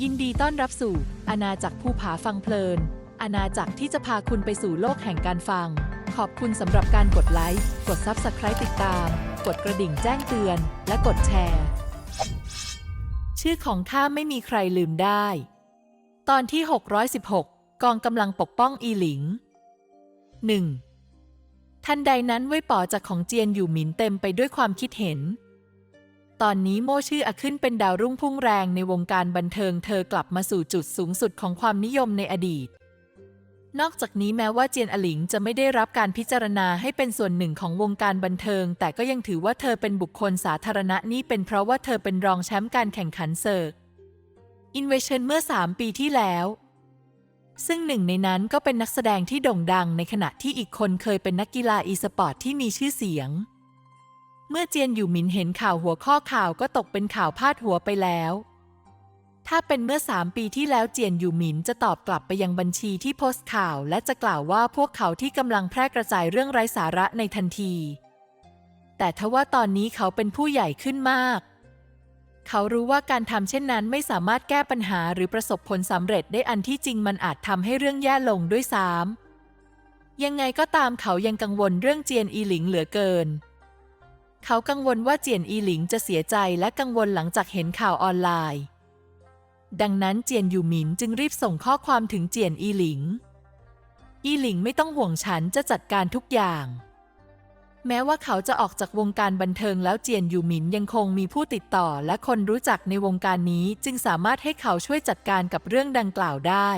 ยินดีต้อนรับสู่อาณาจักรภูผาฟังเพลิน อาณาจักรที่จะพาคุณไปสู่โลกแห่งการฟัง ขอบคุณสำหรับการกดไลค์ กด Subscribe ติดตาม กดกระดิ่งแจ้งเตือน และกดแชร์ ชื่อของข้าไม่มีใครลืมได้ ตอนที่ 616 กองกำลังปกป้องอีหลิง 1. ทันใดนั้นเว่ยป๋อจากของเจียนอยู่หมินเต็มไปด้วยความคิดเห็น ตอนนี้โมชื่ออขึ้นเป็นดาวรุ่งพุ่งแรงในวงการบันเทิงเธอกลับมาสู่จุดสูงสุดของความนิยมในอดีต นอกจากนี้แม้ว่าเจียนอหลิงจะไม่ได้รับการพิจารณาให้เป็นส่วนหนึ่งของวงการบันเทิง แต่ก็ยังถือว่าเธอเป็นบุคคลสาธารณะนี่เป็นเพราะว่าเธอเป็นรองแชมป์การแข่งขันเซิร์กอินเวชั่นเมื่อ 3 ปีที่แล้ว ซึ่งหนึ่งในนั้นก็เป็นนักแสดงที่โด่งดังในขณะที่อีกคนเคยเป็นนักกีฬาอีสปอร์ตที่มีชื่อเสียง เมื่อเจียนอยู่หมินเห็นข่าวหัวข้อข่าวก็ตกเป็นข่าวพาดหัวไปแล้ว ถ้าเป็นเมื่อ3ปีที่แล้วเจียนอยู่หมินจะตอบกลับไปยังบัญชีที่โพสต์ข่าว และจะกล่าวว่าพวกเขาที่กำลังแพร่กระจายเรื่องไร้สาระในทันที แต่ทว่าตอนนี้เขาเป็นผู้ใหญ่ขึ้นมาก เขารู้ว่าการทำเช่นนั้นไม่สามารถแก้ปัญหาหรือประสบผลสำเร็จได้อันที่จริงมันอาจทำให้เรื่องแย่ลงด้วยซ้ำยังไงก็ตามเขายังกังวลเรื่องเจียนอีหลิงเหลือเกิน เขากังวลว่าเจียนอีหลิงจะเสียใจและกังวลหลังจากเห็นข่าวออนไลน์ ดังนั้นเจียนอยู่หมินจึงรีบส่งข้อความถึงเจียนอีหลิง อีหลิงไม่ต้องห่วงฉันจะจัดการทุกอย่าง แม้ว่าเขาจะออกจากวงการบันเทิงแล้วเจียนอยู่หมินยังคงมีผู้ติดต่อและคนรู้จักในวงการนี้จึงสามารถให้เขาช่วยจัดการกับเรื่องดังกล่าวได้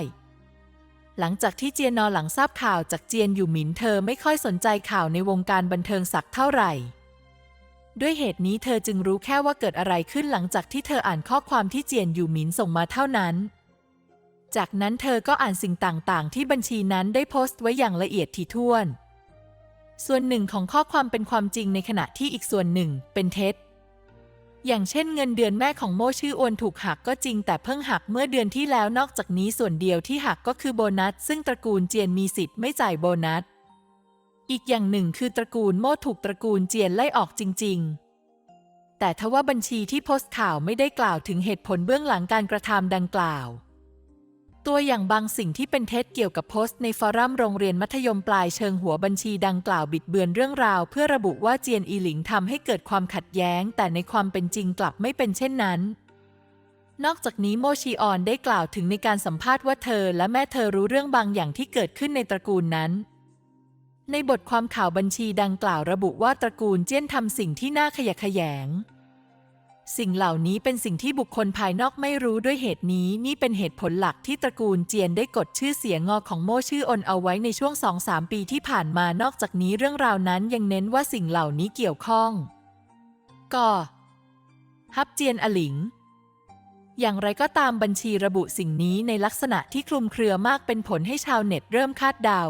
หลังจากที่เจียนนอหลังทราบข่าวจากเจียนอยู่หมินเธอไม่ค่อยสนใจข่าวในวงการบันเทิงสักเท่าไหร่ ด้วยเหตุนี้เธอจึงรู้แค่ว่าเกิดอะไรขึ้นหลังจากที่เธออ่านข้อความที่เจียนอยู่หมินส่งมาเท่านั้น จากนั้นเธอก็อ่านสิ่งต่างๆ ที่บัญชีนั้นได้โพสต์ไว้อย่างละเอียดถี่ถ้วน ส่วนหนึ่งของข้อความเป็นความจริงในขณะที่อีกส่วนหนึ่งเป็นเท็จ อย่างเช่นเงินเดือนแม่ของโมชื่ออวนถูกหักก็จริง แต่เพิ่งหักเมื่อเดือนที่แล้วนอกจากนี้ส่วนเดียวที่หักก็คือโบนัส ซึ่งตระกูลเจียนมีสิทธิ์ไม่จ่ายโบนัส อีกอย่างหนึ่งคือตระกูลโม่ถูกตระกูลเจียนไล่ออกจริง ๆ แต่ทว่าบัญชีที่โพสต์ข่าวไม่ได้กล่าวถึงเหตุผลเบื้องหลังการกระทำดังกล่าว ตัวอย่างบางสิ่งที่เป็นเท็จเกี่ยวกับโพสต์ในฟอรัมโรงเรียนมัธยมปลายเชิงหัวบัญชีดังกล่าวบิดเบือนเรื่องราว เพื่อระบุว่าเจียนอีหลิงทำให้เกิดความขัดแย้ง แต่ในความเป็นจริงกลับไม่เป็นเช่นนั้นนอกจากนี้โมชีออนได้กล่าวถึงในการสัมภาษณ์ว่าเธอและแม่เธอรู้เรื่องบางอย่างที่เกิดขึ้นในตระกูลนั้น ในบทความข่าวบัญชีดังกล่าวระบุว่าตระกูลเจี้ยนทำสิ่งที่น่าขยะแขยง สิ่งเหล่านี้เป็นสิ่งที่บุคคลภายนอกไม่รู้ด้วยเหตุนี้นี่เป็นเหตุผลหลักที่ตระกูลเจียนได้กดชื่อเสียงงอของโม่ชื่ออนเอาไว้ในช่วง2-3ปีที่ผ่านมานอกจากนี้เรื่องราวนั้นยังเน้นว่าสิ่งเหล่านี้เกี่ยวข้องก็ฮับเจียนอหลิง อย่างไรก็ตามบัญชีระบุสิ่งนี้ในลักษณะที่คลุมเครือมากเป็นผลให้ชาวเน็ตเริ่มคาดเดา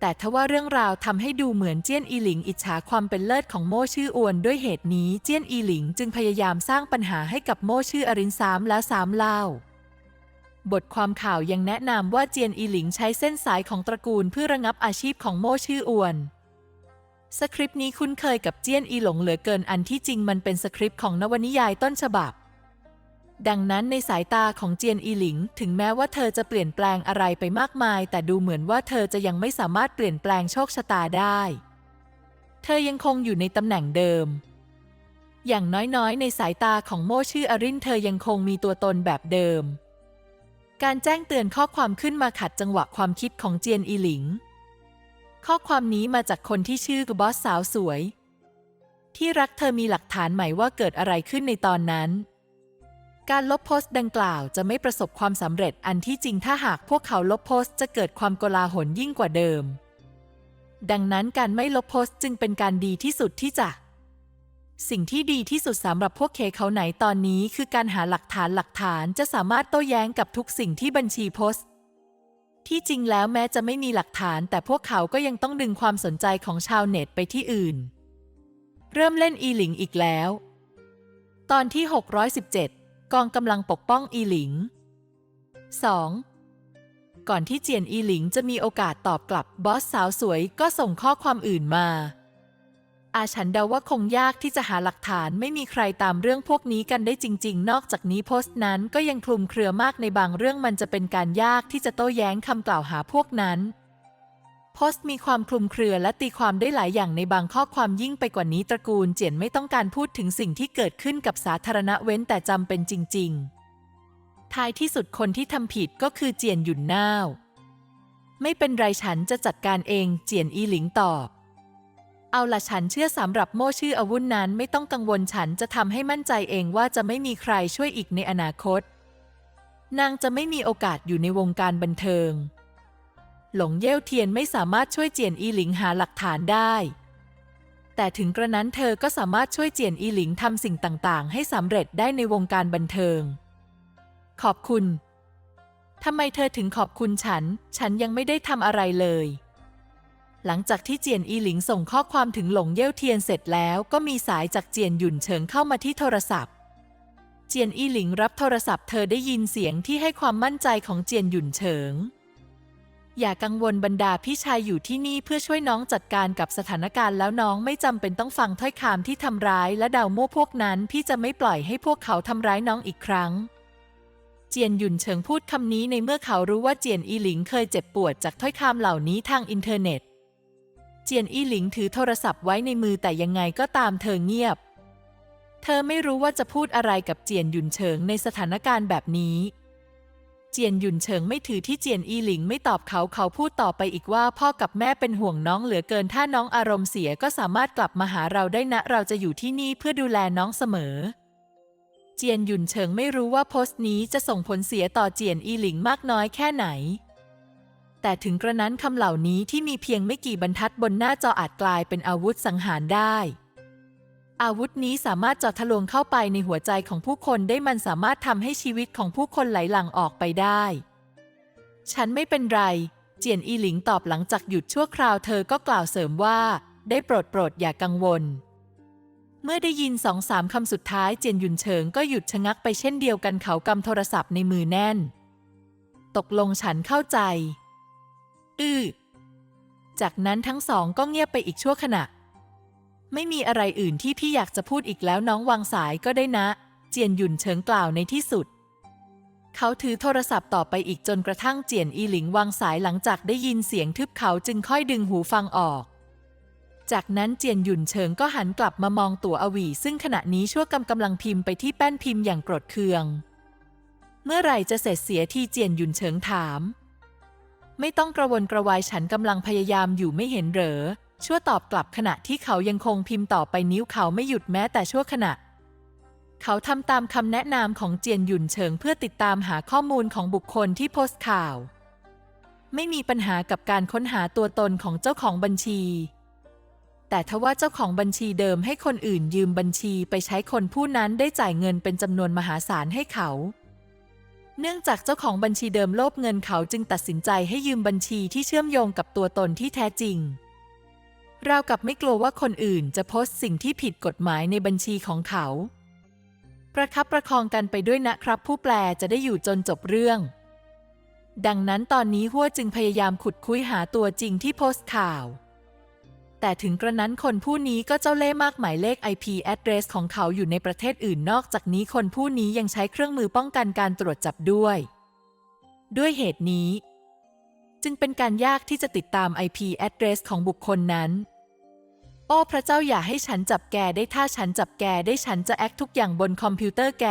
แต่ทว่าเรื่องราวทำให้ดูเหมือนเจี้ยนอีหลิงอิจฉาความเป็นเลิศของโม่ชื่ออวนด้วยเหตุนี้เจี้ยนอีหลิงจึงพยายามสร้างปัญหาให้กับโม่ชื่ออรินซ้ำแล้วซ้ำเล่า บทความข่าวยังแนะนำว่าเจียนอีหลิงใช้เส้นสายของตระกูลเพื่อระงับอาชีพของโม่ชื่ออวนสคริปต์นี้คุ้นเคยกับเจียนอีหลงเหลือเกินอันที่จริงมันเป็นสคริปต์ของนวนิยายต้นฉบับ ดังนั้นในสายตาของเจียนอีหลิง ถึงแม้ว่าเธอจะเปลี่ยนแปลงอะไรไปมากมาย แต่ดูเหมือนว่าเธอจะยังไม่สามารถเปลี่ยนแปลงโชคชะตาได้ เธอยังคงอยู่ในตำแหน่งเดิม อย่างน้อยๆ ในสายตาของโม่ชื่ออรินเธอยังคงมีตัวตนแบบเดิม การแจ้งเตือนข้อความขึ้นมาขัดจังหวะความคิดของเจียนอีหลิง ข้อความนี้มาจากคนที่ชื่อกบอสสาวสวย ที่รักเธอมีหลักฐานใหม่ว่าเกิดอะไรขึ้นในตอนนั้น การลบโพสต์ดังกล่าวจะไม่ประสบความสำเร็จอันที่จริงถ้าหากพวกเขาลบโพสต์จะเกิดความโกลาหลยิ่งกว่าเดิม ดังนั้นการไม่ลบโพสต์จึงเป็นการดีที่สุดที่จะ สิ่งที่ดีที่สุดสำหรับพวกเคเขาไหนตอนนี้คือการหาหลักฐานหลักฐานจะสามารถโต้แย้งกับทุกสิ่งที่บัญชีโพสต์ ที่จริงแล้วแม้จะไม่มีหลักฐาน แต่พวกเขาก็ยังต้องดึงความสนใจของชาวเน็ตไปที่อื่น เริ่มเล่นอีหลิงอีกแล้ว ตอนที่ 617 กองกำลังปกป้องอีหลิง 2. ก่อนที่เจียนอีหลิงจะมีโอกาสตอบกลับบอสสาวสวยก็ส่งข้อความอื่นมา อาฉันเดาว่าคงยากที่จะหาหลักฐานไม่มีใครตามเรื่องพวกนี้กันได้จริง ๆ นอกจากนี้โพสต์นั้นก็ยังคลุมเครือมากในบางเรื่องมันจะเป็นการยากที่จะโต้แย้งคำกล่าวหาพวกนั้น พสต์มีความคลุมเครือและตีความได้หลายอย่างในบางข้อความยิ่งไปกว่านี้ตระกูลเจียนไม่ต้องการพูดถึงสิ่งที่เกิดขึ้นกับสาธารณะเว้นแต่จำเป็นจริง ๆ ท้ายที่สุดคนที่ทำผิดก็คือเจียนหยุนน่าว ไม่เป็นไรฉันจะจัดการเองเจียนอีหลิงตอบ เอาละฉันเชื่อสำหรับโม่ชื่ออาวุธนั้นไม่ต้องกังวลฉันจะทำให้มั่นใจเองว่าจะไม่มีใครช่วยอีกในอนาคต นางจะไม่มีโอกาสอยู่ในวงการบันเทิง หลงเย่วเทียนไม่สามารถช่วยเจียนอีหลิงหาหลักฐานได้ แต่ถึงกระนั้นเธอก็สามารถช่วยเจียนอีหลิงทำสิ่งต่างๆ ให้สำเร็จได้ในวงการบันเทิง ขอบคุณ ทำไมเธอถึงขอบคุณฉัน ฉันยังไม่ได้ทำอะไรเลย หลังจากที่เจียนอีหลิงส่งข้อความถึงหลงเย่วเทียนเสร็จแล้วก็มีสายจากเจียนหยุ่นเฉิงเข้ามาที่โทรศัพท์เจียนอีหลิงรับโทรศัพท์เธอได้ยินเสียงที่ให้ความมั่นใจของเจียนหยุ่นเฉิง อย่ากังวลบรรดาพี่ชายอยู่ที่นี่เพื่อช่วยน้องจัดการกับสถานการณ์แล้วน้องไม่จำเป็นต้องฟังถ้อยคำที่ทำร้ายและเดาโม่พวกนั้น พี่จะไม่ปล่อยให้พวกเขาทำร้ายน้องอีกครั้ง เจียนหยุ่นเฉิงพูดคำนี้ในเมื่อเขารู้ว่าเจียนอีหลิงเคยเจ็บปวดจากถ้อยคำเหล่านี้ทางอินเทอร์เน็ต เจียนอีหลิงถือโทรศัพท์ไว้ในมือแต่ยังไงก็ตามเธอเงียบ เธอไม่รู้ว่าจะพูดอะไรกับเจียนหยุ่นเฉิงในสถานการณ์แบบนี้ เจียนหยุ่นเฉิงไม่ถือที่เจียนอีหลิงไม่ตอบเขาเขาพูดต่อไปอีกว่าพ่อกับแม่เป็นห่วงน้องเหลือเกินถ้าน้องอารมณ์เสียก็สามารถกลับมาหาเราได้นะ เราจะอยู่ที่นี่เพื่อดูแลน้องเสมอ เจียนหยุ่นเฉิงไม่รู้ว่าโพสต์นี้จะส่งผลเสียต่อเจียนอีหลิงมากน้อยแค่ไหน แต่ถึงกระนั้นคำเหล่านี้ที่มีเพียงไม่กี่บรรทัดบนหน้าจออาจกลายเป็นอาวุธสังหารได้ อาวุธนี้สามารถเจาะทะลวงเข้าไปในหัวใจของผู้คนได้มันสามารถทำให้ชีวิตของผู้คนไหลหลั่งออกไปได้ ฉันไม่เป็นไร เจียนอีหลิงตอบหลังจากหยุดชั่วคราวเธอก็กล่าวเสริมว่า ได้โปรดโปรดอย่ากังวล เมื่อได้ยินสองสามคำสุดท้ายเจียนหยุนเฉิงก็หยุดชะงักไปเช่นเดียวกันเขากำโทรศัพท์ในมือแน่น ตกลงฉันเข้าใจ อือจากนั้นทั้งสองก็เงียบไปอีกชั่วขณะ ไม่มีอะไรอื่นที่พี่อยากจะพูดอีกแล้วน้องวางสายก็ได้นะ เจียนหยุ่นเฉิงกล่าวในที่สุด เขาถือโทรศัพท์ต่อไปอีกจนกระทั่งเจียนอีหลิงวางสายหลังจากได้ยินเสียงทึบเขาจึงค่อยดึงหูฟังออก จากนั้นเจียนหยุ่นเฉิงก็หันกลับมามองตัวอวีซึ่งขณะนี้ชั่วกำกำลังพิมพ์ไปที่แป้นพิมพ์อย่างโกรธเคือง เมื่อไหร่จะเสร็จเสียทีเจียนหยุ่นเฉิงถาม ไม่ต้องกระวนกระวายฉันกำลังพยายามอยู่ไม่เห็นเหรอ ชั่วตอบกลับขณะที่เขายังคงพิมพ์ต่อไปนิ้วเขาไม่หยุดแม้แต่ชั่วขณะ เขาทำตามคำแนะนำของเจียนหยุ่นเฉิงเพื่อติดตามหาข้อมูลของบุคคลที่โพสต์ข่าว ไม่มีปัญหากับการค้นหาตัวตนของเจ้าของบัญชี แต่ทว่าเจ้าของบัญชีเดิมให้คนอื่นยืมบัญชีไปใช้คนผู้นั้นได้จ่ายเงินเป็นจำนวนมหาศาลให้เขาเนื่องจากเจ้าของบัญชีเดิมโลภเงินเขาจึงตัดสินใจให้ยืมบัญชีที่เชื่อมโยงกับตัวตนที่แท้จริง ราวกับไม่กลัวว่าคนอื่นจะโพสต์สิ่งที่ผิดกฎหมายในบัญชีของเขา ประคับประคองกันไปด้วยนะครับ ผู้แปลจะได้อยู่จนจบเรื่อง ดังนั้นตอนนี้หัวจึงพยายามขุดคุยหาตัวจริงที่โพสต์ข่าว แต่ถึงกระนั้นคนผู้นี้ก็เจ้าเล่ห์มากหมายเลข IP address ของเขาอยู่ในประเทศอื่นนอกจากนี้คนผู้นี้ยังใช้เครื่องมือป้องกันการตรวจจับด้วย ด้วยเหตุนี้ จึงเป็นการยากที่จะติดตาม IP address ของบุคคลนั้น โอ้พระเจ้าอย่าให้ฉันจับแกได้ถ้าฉันจับแกได้ฉันจะแอคทุกอย่างบนคอมพิวเตอร์แก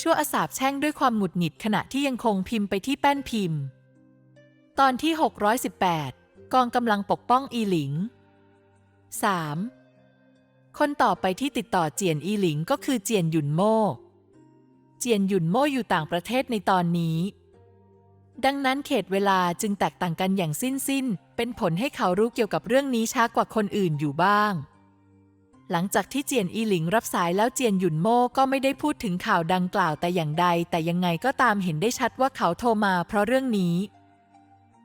ชั่วอาสาบแช่งด้วยความหงุดหงิดขณะที่ยังคงพิมพ์ไปที่แป้นพิมพ์ ตอนที่ 618 กองกำลังปกป้องอีหลิง 3. คนต่อไปที่ติดต่อเจียนอีหลิงก็คือเจียนหยุนโม่ เจียนหยุนโม่อยู่ต่างประเทศในตอนนี้ ดังนั้นเขตเวลาจึงแตกต่างกันอย่างสิ้นสิ้น เป็นผลให้เขารู้เกี่ยวกับเรื่องนี้ช้ากว่าคนอื่นอยู่บ้าง หลังจากที่เจียนอีหลิงรับสายแล้วเจียนหยุนโม่ก็ไม่ได้พูดถึงข่าวดังกล่าวแต่อย่างใด แต่ยังไงก็ตามเห็นได้ชัดว่าเขาโทรมาเพราะเรื่องนี้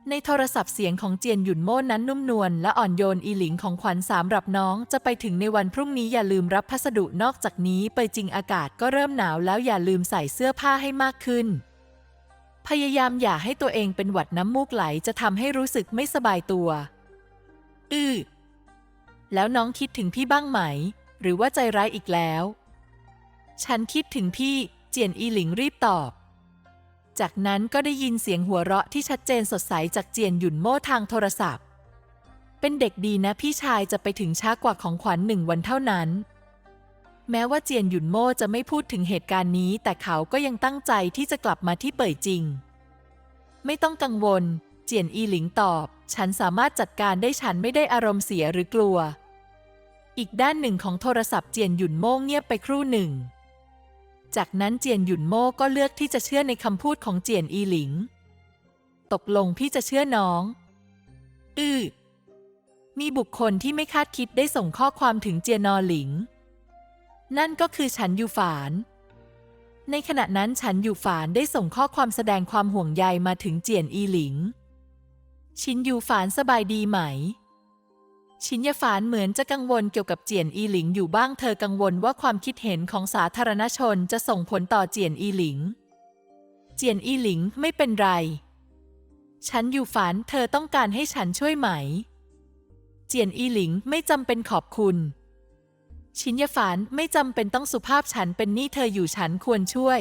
ในโทรศัพท์เสียงของเจียนหยุนโม่นั้นนุ่มนวลและอ่อนโยนอีหลิงของขวัญสามรับน้องจะไปถึงในวันพรุ่งนี้อย่าลืมรับพัสดุนอกจากนี้ไปจริงอากาศก็เริ่มหนาวแล้วอย่าลืมใส่เสื้อผ้าให้มากขึ้น พยายามอย่าให้ตัวเองเป็นหวัดน้ำมูกไหลจะทำให้รู้สึกไม่สบายตัว อือแล้วน้องคิดถึงพี่บ้างไหม หรือว่าใจร้ายอีกแล้ว ฉันคิดถึงพี่เจียนอีหลิงรีบตอบ จากนั้นก็ได้ยินเสียงหัวเราะที่ชัดเจนสดใสจากเจียนหยุนโม่ทางโทรศัพท์ เป็นเด็กดีนะพี่ชายจะไปถึงช้ากว่าของขวัญหนึ่งวันเท่านั้น แม้ว่าเจียนหยุนโม่จะไม่พูดถึงเหตุการณ์นี้ แต่เขาก็ยังตั้งใจที่จะกลับมาที่เป่ยจริง ไม่ต้องกังวล เจียนอีหลิงตอบ ฉันสามารถจัดการได้ฉันไม่ได้อารมณ์เสียหรือกลัว อีกด้านหนึ่งของโทรศัพท์เจียนหยุนโม่เงียบไปครู่หนึ่ง จากนั้นเจียนหยุนโม่ก็เลือกที่จะเชื่อในคำพูดของเจียนอีหลิง ตกลงพี่จะเชื่อน้อง อือมีบุคคลที่ไม่คาดคิดได้ส่งข้อความถึงเจียนอหลิง นั่นก็คือฉันยูฝาน ในขณะนั้นฉันยูฝานได้ส่งข้อความแสดงความห่วงใยมาถึงเจียนอีหลิง ชินยูฝานสบายดีไหม ชินยาฝานเหมือนจะกังวลเกี่ยวกับเจียนอีหลิงอยู่บ้างเธอกังวลว่าความคิดเห็นของสาธารณชนจะส่งผลต่อเจียนอีหลิง เจียนอีหลิงไม่เป็นไร ฉันอยู่ฝันเธอต้องการให้ฉันช่วยไหม เจียนอีหลิงไม่จำเป็นขอบคุณ ชินยฝานไม่จำเป็นต้องสุภาพฉันเป็นหนี้เธออยู่ฉันควรช่วย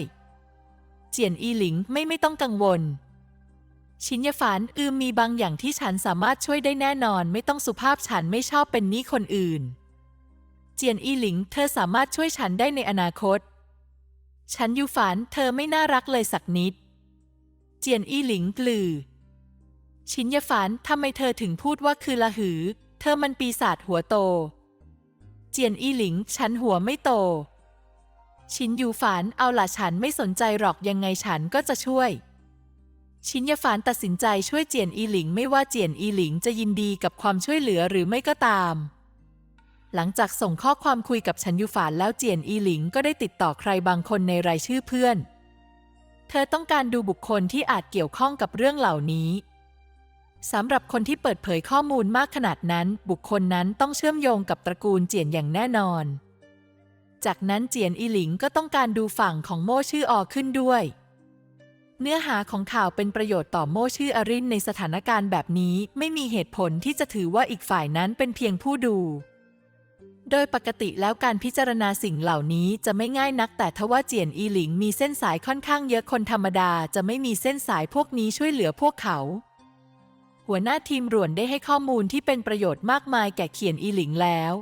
เจียนอีหลิงไม่ไม่ต้องกังวล ชินยฝานอืมมีบางอย่างที่ฉันสามารถช่วยได้แน่นอนไม่ต้องสุภาพฉันไม่ชอบเป็นหนี้คนอื่น เจียนอีหลิง เธอสามารถช่วยฉันได้ในอนาคต ฉันยูฝานเธอไม่น่ารักเลยสักนิด เจียนอีหลิงกลือ ชินยฝานทำไมเธอถึงพูดว่าคือละหือ เธอมันปีศาจหัวโต จียนอีหลิง ฉันหัวไม่โต ชินยูฝานเอาล่ะฉันไม่สนใจหรอกยังไงฉันก็จะช่วย ชินยาฝานตัดสินใจช่วยเจียนอีหลิง ไม่ว่าเจียนอีหลิงจะยินดีกับความช่วยเหลือหรือไม่ก็ตาม หลังจากส่งข้อความคุยกับชันยูฝานแล้วเจียนอีหลิงก็ได้ติดต่อใครบางคนในรายชื่อเพื่อน เธอต้องการดูบุคคลที่อาจเกี่ยวข้องกับเรื่องเหล่านี้ สำหรับคนที่เปิดเผยข้อมูลมากขนาดนั้น บุคคลนั้นต้องเชื่อมโยงกับตระกูลเจียนอย่างแน่นอน จากนั้นเจียนอีหลิงก็ต้องการดูฝั่งของโม่ชื่อออขึ้นด้วย เนื้อหาของข่าวเป็นประโยชน์ต่อโม่ชื่ออรินในสถานการณ์แบบนี้ไม่มีเหตุผลที่จะถือว่าอีกฝ่ายนั้นเป็นเพียงผู้ดู โดยปกติแล้วการพิจารณาสิ่งเหล่านี้จะไม่ง่ายนักแต่ทว่าเจียนอีหลิงมีเส้นสายค่อนข้างเยอะคนธรรมดาจะไม่มีเส้นสายพวกนี้ช่วยเหลือพวกเขา หัวหน้าทีมรวนได้ให้ข้อมูลที่เป็นประโยชน์มากมายแก่เขียนอีหลิงแล้ว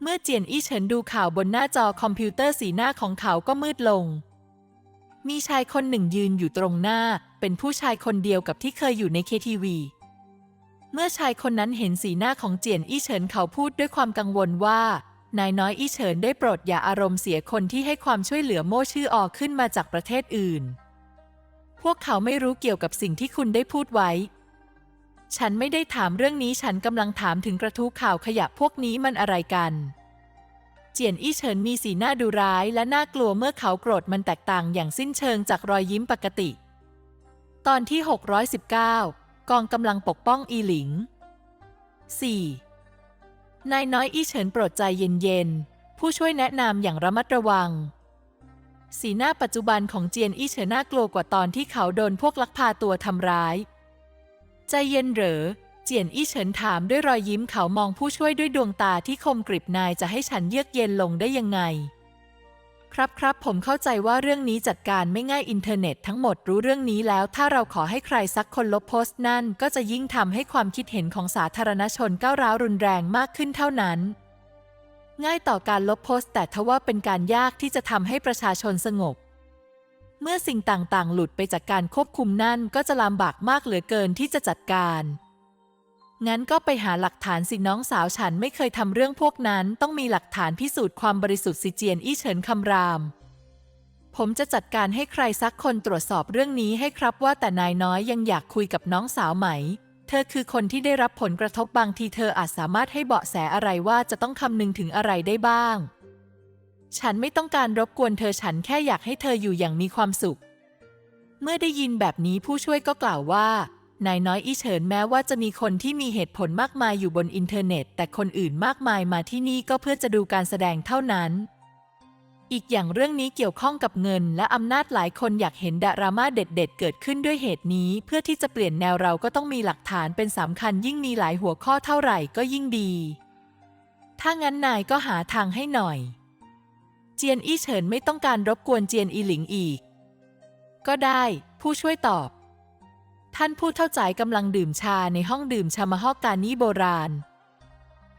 เมื่อเจียนอี้เฉินดูข่าวบนหน้าจอคอมพิวเตอร์สีหน้าของเขาก็มืดลง มีชายคนหนึ่งยืนอยู่ตรงหน้า เป็นผู้ชายคนเดียวกับที่เคยอยู่ในเคทีวีเมื่อชายคนนั้นเห็นสีหน้าของเจียนอี้เฉินเขาพูดด้วยความกังวลว่า นายน้อยอี้เฉินได้โปรดอย่าอารมณ์เสียคนที่ให้ความช่วยเหลือโม่ชื่อออกขึ้นมาจากประเทศอื่น พวกเขาไม่รู้เกี่ยวกับสิ่งที่คุณได้พูดไว้ ฉันไม่ได้ถามเรื่องนี้ฉันกำลังถามถึงกระทู้ข่าวขยะพวกนี้มันอะไรกัน เจียนอี้เฉินมีสีหน้าดูร้ายและน่ากลัวเมื่อเขาโกรธมันแตกต่างอย่างสิ้นเชิงจากรอยยิ้มปกติ ตอนที่ 619 กองกำลังปกป้องอีหลิง 4. นายน้อยอี้เฉินโปรดใจเย็นๆ ผู้ช่วยแนะนำอย่างระมัดระวังสีหน้าปัจจุบันของเจียนอี้เฉินน่ากลัวกว่าตอนที่เขาโดนพวกลักพาตัวทำร้าย ใจเย็นเหรอ เจียนอี้เฉินถามด้วยรอยยิ้มเขามองผู้ช่วยด้วยดวงตาที่คมกริบนายจะให้ฉันเยือกเย็นลงได้ยังไง ครับครับผมเข้าใจว่าเรื่องนี้จัดการไม่ง่ายอินเทอร์เน็ตทั้งหมดรู้เรื่องนี้แล้ว ถ้าเราขอให้ใครสักคนลบโพสต์นั่น ก็จะยิ่งทำให้ความคิดเห็นของสาธารณชนก้าวร้าวรุนแรงมากขึ้นเท่านั้นง่ายต่อการลบโพสต์แต่ทว่าเป็นการยากที่จะทำให้ประชาชนสงบ เมื่อสิ่งต่างๆ หลุดไปจากการควบคุมนั่นก็จะลำบากมากเหลือเกินที่จะจัดการ งั้นก็ไปหาหลักฐานสิน้องสาวฉันไม่เคยทำเรื่องพวกนั้น ต้องมีหลักฐานพิสูจน์ความบริสุทธิ์สิเจียนอี้เฉินคำราม ผมจะจัดการให้ใครสักคนตรวจสอบเรื่องนี้ให้ครับว่าแต่นายน้อยยังอยากคุยกับน้องสาวไหม เธอคือคนที่ได้รับผลกระทบบางทีเธออาจสามารถให้เบาะแสอะไรว่าจะต้องคำนึงถึงอะไรได้บ้าง ฉันไม่ต้องการรบกวนเธอฉันแค่อยากให้เธออยู่อย่างมีความสุข เมื่อได้ยินแบบนี้ผู้ช่วยก็กล่าวว่า นายน้อยอีเฉินแม้ว่าจะมีคนที่มีเหตุผลมากมายอยู่บนอินเทอร์เน็ต แต่คนอื่นมากมายมาที่นี่ก็เพื่อจะดูการแสดงเท่านั้น อีกอย่างเรื่องนี้เกี่ยวข้องกับเงิน และอำนาจหลายคนอยากเห็นดราม่าเด็ด ๆ เกิดขึ้นด้วยเหตุนี้ เพื่อที่จะเปลี่ยนแนวเราก็ต้องมีหลักฐานเป็นสำคัญ ยิ่งมีหลายหัวข้อเท่าไหร่ก็ยิ่งดี ถ้างั้นนายก็หาทางให้หน่อย เจียนอี้เฉินไม่ต้องการรบกวนเจียนอีหลิงอีก ก็ได้ ผู้ช่วยตอบ ท่านผู้เท่าใจกำลังดื่มชาในห้องดื่มชามาฮอกกานี่โบราณ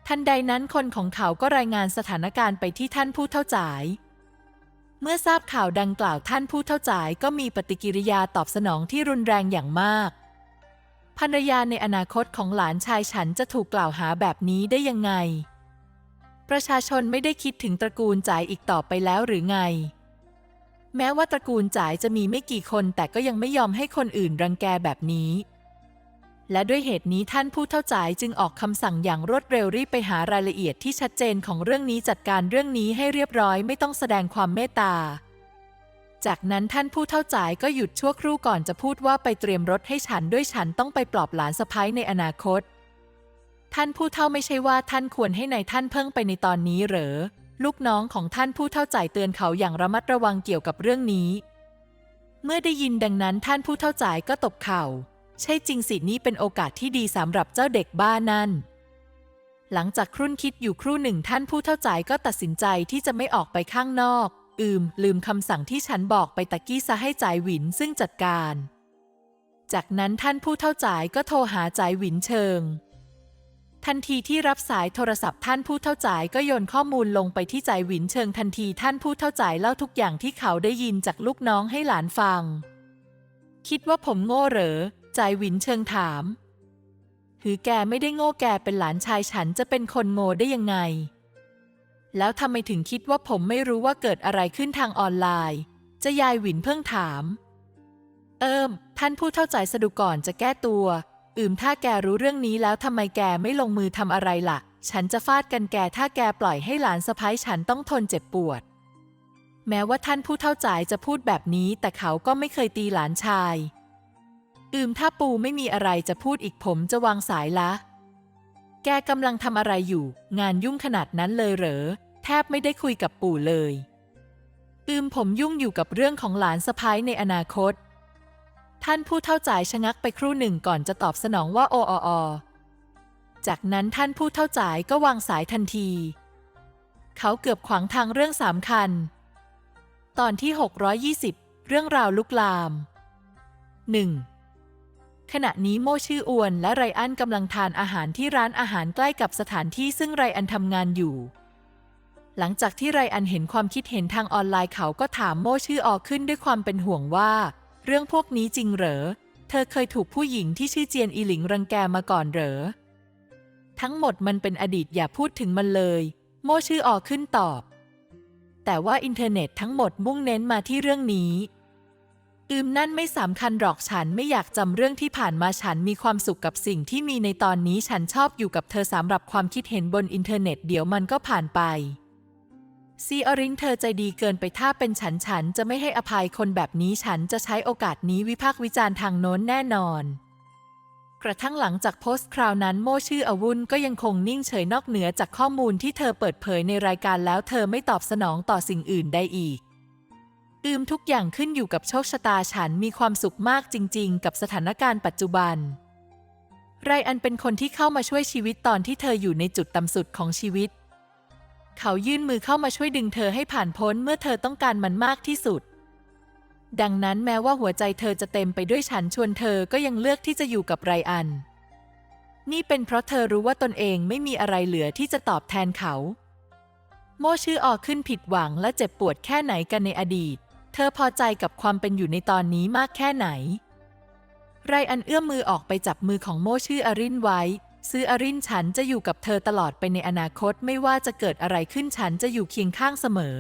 ทันใดนั้นคนของเขาก็รายงานสถานการณ์ไปที่ท่านผู้เท่าใจาย เมื่อทราบข่าวดังกล่าวท่านผู้เท่าใจายก็มีปฏิกิริยาตอบสนองที่รุนแรงอย่างมากภรรยาในอนาคตของหลานชายฉันจะถูกกล่าวหาแบบนี้ได้ยังไง ประชาชนไม่ได้คิดถึงตระกูลจ่ายอีกต่อไปแล้วหรือไง แม้ว่าตระกูลจ่ายจะมีไม่กี่คนแต่ก็ยังไม่ยอมให้คนอื่นรังแกแบบนี้ และด้วยเหตุนี้ท่านผู้เท่าจ่ายจึงออกคำสั่งอย่างรวดเร็วรีบไปหารายละเอียดที่ชัดเจนของเรื่องนี้จัดการเรื่องนี้ให้เรียบร้อยไม่ต้องแสดงความเมตตาจากนั้นท่านผู้เท่าจ่ายก็หยุดชั่วครู่ก่อนจะพูดว่าไปเตรียมรถให้ฉันด้วยฉันต้องไปปลอบหลานสะพ้ยในอนาคต ท่านผู้เท่าไม่ใช่ว่าท่านควรให้ในายท่านเพิ่งไปในตอนนี้เหรอ ลูกน้องของท่านผู้เท่าจ่ายเตือนเขาอย่างระมัดระวังเกี่ยวกับเรื่องนี้ เมื่อได้ยินดังนั้นท่านผู้เท่าจ่ายก็ตบเข่า ใช่จริงสินี่เป็นโอกาสที่ดีสำหรับเจ้าเด็กบ้านั่น หลังจากครุ่นคิดอยู่ครู่หนึ่งท่านผู้เท่าจ่ายก็ตัดสินใจที่จะไม่ออกไปข้างนอก อืม ลืมคำสั่งที่ฉันบอกไปตะกี้ซะให้จ่ายหวินซึ่งจัดการ จากนั้นท่านผู้เท่าจ่ายก็โทรหาจ่ายหวินเชิง ทันทีที่รับสายโทรศัพท์ท่านผู้เท่าจ่ายก็โยนข้อมูลลงไปที่จ่ายหวินเชิงทันทีท่านผู้เท่าจ่ายเล่าทุกอย่างที่เขาได้ยินจากลูกน้องให้หลานฟัง คิดว่าผมโง่เหรอจ่ายหวินเชิงถามหือแกไม่ได้โง่แกเป็นหลานชายฉันจะเป็นคนโง่ได้ยังไง แล้วทำไมถึงคิดว่าผมไม่รู้ว่าเกิดอะไรขึ้นทางออนไลน์ จะยายหวินเพิ่งถาม เอิมท่านผู้เท่าใจสะดุก่อนจะแก้ตัว อืมถ้าแกรู้เรื่องนี้แล้วทำไมแกไม่ลงมือทำอะไรล่ะ ฉันจะฟาดกันแกถ้าแกปล่อยให้หลานสะพ้ายฉันต้องทนเจ็บปวด แม้ว่าท่านผู้เท่าใจจะพูดแบบนี้ แต่เขาก็ไม่เคยตีหลานชาย อืมถ้าปูไม่มีอะไรจะพูดอีกผมจะวางสายละ แกกำลังทำอะไรอยู่ งานยุ่งขนาดนั้นเลยเหรอ แทบไม่ได้คุยกับปู่เลย อืมผมยุ่งอยู่กับเรื่องของหลานสะพ้ายในอนาคต ท่านผู้เท่าจ่ายชะงักไปครู่หนึ่งก่อนจะตอบสนองว่าโอออจากนั้นท่านผู้เท่าจ่ายก็วางสายทันที เขาเกือบขวางทางเรื่องสามคัญตอนที่ 620 เรื่องราวลุกลาม 1. ขณะนี้โมชื่ออวนและไรอันกำลังทานอาหารที่ร้านอาหารใกล้กับสถานที่ซึ่งไรอันทำงานอยู่ หลังจากที่ไรอันเห็นความคิดเห็นทางออนไลน์เขาก็ถามโมชื่อออขึ้นด้วยความเป็นห่วงว่า เรื่องพวกนี้จริงเหรอ เธอเคยถูกผู้หญิงที่ชื่อเจียนอีหลิงรังแกมาก่อนเหรอ ทั้งหมดมันเป็นอดีตอย่าพูดถึงมันเลย โมชื่อออขึ้นตอบ แต่ว่าอินเทอร์เน็ตทั้งหมดมุ่งเน้นมาที่เรื่องนี้ อืมนั่นไม่สำคัญหรอกฉันไม่อยากจำเรื่องที่ผ่านมาฉันมีความสุขกับสิ่งที่มีในตอนนี้ฉันชอบอยู่กับเธอสำหรับความคิดเห็นบนอินเทอร์เน็ตเดี๋ยวมันก็ผ่านไป ซีอรินเธอใจดีเกินไปถ้าเป็นฉันฉันจะไม่ให้อภัยคนแบบนี้ฉันจะใช้โอกาสนี้วิพากษ์วิจารณ์ทางโน้นแน่นอน กระทั่งหลังจากโพสต์คราวนั้นโมชื่ออวุนก็ยังคงนิ่งเฉยนอกเหนือจากข้อมูลที่เธอเปิดเผยในรายการแล้วเธอไม่ตอบสนองต่อสิ่งอื่นใดอีกอืมทุกอย่างขึ้นอยู่กับโชคชะตาฉันมีความสุขมากจริง ๆ กับสถานการณ์ปัจจุบัน ไรอันเป็นคนที่เข้ามาช่วยชีวิตตอนที่เธออยู่ในจุดต่ำสุดของชีวิต เขายื่นมือเข้ามาช่วยดึงเธอให้ผ่านพ้นเมื่อเธอต้องการมันมากที่สุด ดังนั้นแม้ว่าหัวใจเธอจะเต็มไปด้วยฉันชวนเธอก็ยังเลือกที่จะอยู่กับไรอัน นี่เป็นเพราะเธอรู้ว่าตนเองไม่มีอะไรเหลือที่จะตอบแทนเขา โมชื่อออกขึ้นผิดหวังและเจ็บปวดแค่ไหนกันในอดีต เธอพอใจกับความเป็นอยู่ในตอนนี้มากแค่ไหน ไรอันเอื้อมมือออกไปจับมือของโมชื่ออรินไว้ ซื้ออรินฉันจะอยู่กับเธอตลอดไปในอนาคตไม่ว่าจะเกิดอะไรขึ้นฉันจะอยู่เคียงข้างเสมอ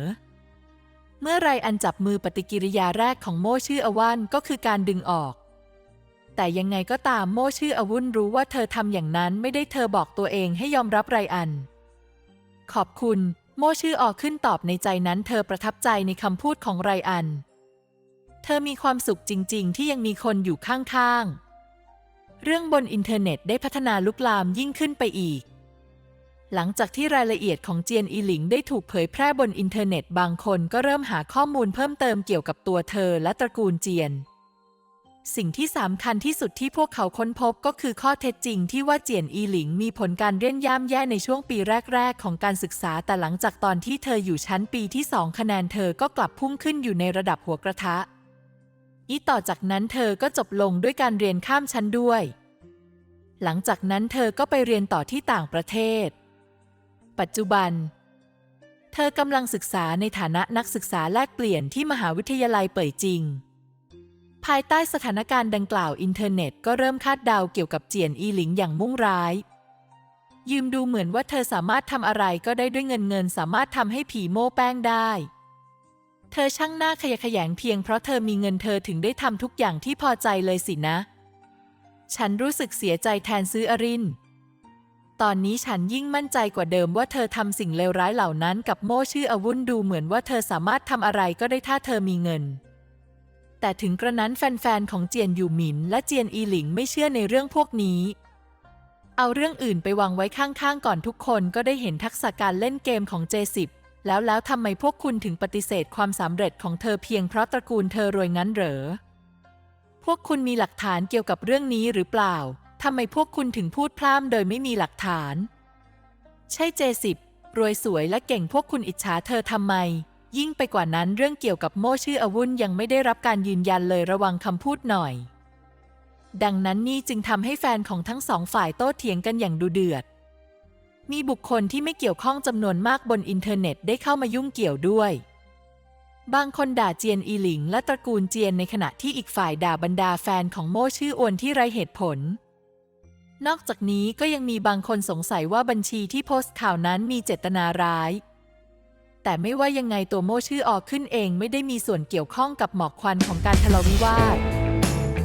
เมื่อไรอันจับมือปฏิกิริยาแรกของโมชื่ออวันก็คือการดึงออก แต่ยังไงก็ตามโมชื่ออวุนรู้ว่าเธอทำอย่างนั้นไม่ได้เธอบอกตัวเองให้ยอมรับไรอัน ขอบคุณ โมชื่อออกขึ้นตอบในใจนั้น เธอประทับใจในคำพูดของไรอัน เธอมีความสุขจริง ๆ ที่ยังมีคนอยู่ข้างๆ เรื่องบนอินเทอร์เน็ตได้พัฒนาลุกลามยิ่งขึ้นไปอีก หลังจากที่รายละเอียดของเจียนอีหลิงได้ถูกเผยแพร่บนอินเทอร์เน็ตบางคนก็เริ่มหาข้อมูลเพิ่มเติมเกี่ยวกับตัวเธอและตระกูลเจียน สิ่งที่สำคัญที่สุดที่พวกเขาค้นพบก็คือข้อเท็จจริงที่ว่าเจียนอีหลิงมีผลการเรียนย่ำแย่ในช่วงปีแรก ๆ ของการศึกษาแต่หลังจากตอนที่เธออยู่ชั้นปีที่สองคะแนนเธอก็กลับพุ่งขึ้นอยู่ในระดับหัวกระทะ อีต่อจากนั้นเธอก็จบลงด้วยการเรียนข้ามชั้นด้วย หลังจากนั้นเธอก็ไปเรียนต่อที่ต่างประเทศ ปัจจุบัน เธอกำลังศึกษาในฐานะนักศึกษาแลกเปลี่ยนที่มหาวิทยาลัยเป่ยจิง ภายใต้สถานการณ์ดังกล่าวอินเทอร์เน็ตก็เริ่มคาดเดาเกี่ยวกับเจียนอีหลิงอย่างมุ่งร้าย ยืมดูเหมือนว่าเธอสามารถทำอะไรก็ได้ด้วยเงินเงินสามารถทำให้ผีโม้แป้งได้ เธอช่างหน้าขยะแขยงเพียงเพราะเธอมีเงินเธอถึงได้ทำทุกอย่างที่พอใจเลยสินะ ฉันรู้สึกเสียใจแทนซื้ออริน ตอนนี้ฉันยิ่งมั่นใจกว่าเดิมว่าเธอทำสิ่งเลวร้ายเหล่านั้นกับโม่ชื่ออาวุนดูเหมือนว่าเธอสามารถทำอะไรก็ได้ถ้าเธอมีเงิน แต่ถึงกระนั้นแฟนๆของเจียนอยู่หมินและเจียนอีหลิงไม่เชื่อในเรื่องพวกนี้เอาเรื่องอื่นไปวางไว้ข้างๆ ก่อนทุกคนก็ได้เห็นทักษะการเล่นเกมของ J10 แล้วแล้วทำไมพวกคุณถึงปฏิเสธความสำเร็จของเธอเพียงเพราะตระกูลเธอรวยงั้นเหรอ พวกคุณมีหลักฐานเกี่ยวกับเรื่องนี้หรือเปล่า ทำไมพวกคุณถึงพูดพร่ำโดยไม่มีหลักฐาน ใช่ J10 รวยสวยและเก่งพวกคุณอิจฉาเธอทำไม ยิ่งไปกว่านั้นเรื่องเกี่ยวกับโม่ชื่ออาวุนยังไม่ได้รับการยืนยันเลยระวังคำพูดหน่อย ดังนั้นนี่จึงทำให้แฟนของทั้งสองฝ่ายโต้เถียงกันอย่างดุเดือด มีบุคคลที่ไม่เกี่ยวข้องจำนวนมากบนอินเทอร์เน็ตได้เข้ามายุ่งเกี่ยวด้วย บางคนด่าเจียนอีหลิงและตระกูลเจียนในขณะที่อีกฝ่ายด่าบรรดาแฟนของโม่ชื่ออวนที่ไรเหตุผล นอกจากนี้ก็ยังมีบางคนสงสัยว่าบัญชีที่โพสต์ข่าวนั้นมีเจตนาร้าย แต่ไม่ว่ายังไงตัวโม่ชื่อออกขึ้นเองไม่ได้มีส่วนเกี่ยวข้องกับหมอกควันของการทะเลาะวิวาท